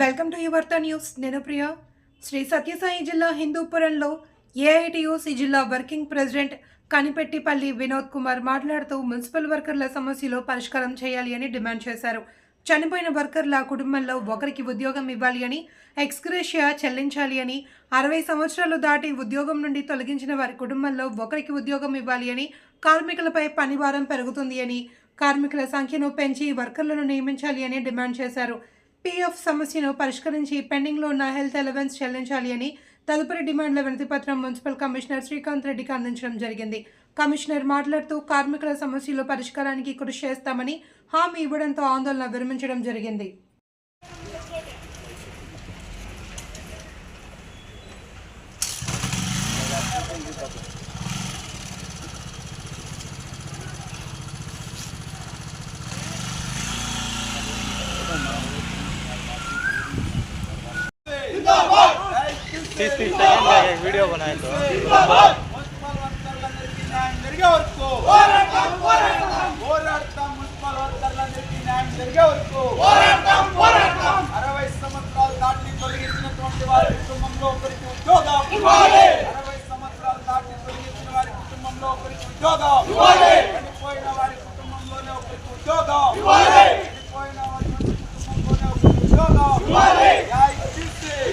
Welcome to యువర్త news. నేను ప్రియ. శ్రీ సత్యసాయి జిల్లా హిందూపురంలో ఏఐటియుసి జిల్లా వర్కింగ్ ప్రెసిడెంట్ కనిపెట్టిపల్లి వినోద్ కుమార్ మాట్లాడుతూ మున్సిపల్ వర్కర్ల సమస్యలు పరిష్కారం చేయాలి అని డిమాండ్ చేశారు. చనిపోయిన వర్కర్ల కుటుంబంలో ఒకరికి ఉద్యోగం ఇవ్వాలి అని ఎక్స్గ్రేషియా చెల్లించాలి అని అరవై సంవత్సరాలు దాటి ఉద్యోగం నుండి తొలగించిన వారి కుటుంబంలో ఒకరికి ఉద్యోగం ఇవ్వాలి అని కార్మికులపై పనిభారం పెరుగుతుంది అని కార్మికుల సంఖ్యను పెంచి వర్కర్లను నియమించాలి అని డిమాండ్ చేశారు. పీఎఫ్ సమస్యను పరిష్కరించి పెండింగ్లో ఉన్న హెల్త్ అలవెన్స్ చెల్లించాలి అని తదుపరి డిమాండ్ల వినతిపత్రం మున్సిపల్ కమిషనర్ శ్రీకాంత్ రెడ్డికి అందించడం జరిగింది. కమిషనర్ మాట్లాడుతూ కార్మికుల సమస్యల పరిష్కారానికి కృషి చేస్తామని హామీ ఇవ్వడంతో ఆందోళన విరమించడం జరిగింది. वीडियो बनाए तो అరవై సంవత్సరాలు దాటి తొలగించినటువంటి వారి కుటుంబంలో ఒకరికి ఉద్యోగం. అరవై సంవత్సరాలు దాటి తొలగించిన వారి కుటుంబంలో ఒకరికి ఉద్యోగం ఉద్యోగం.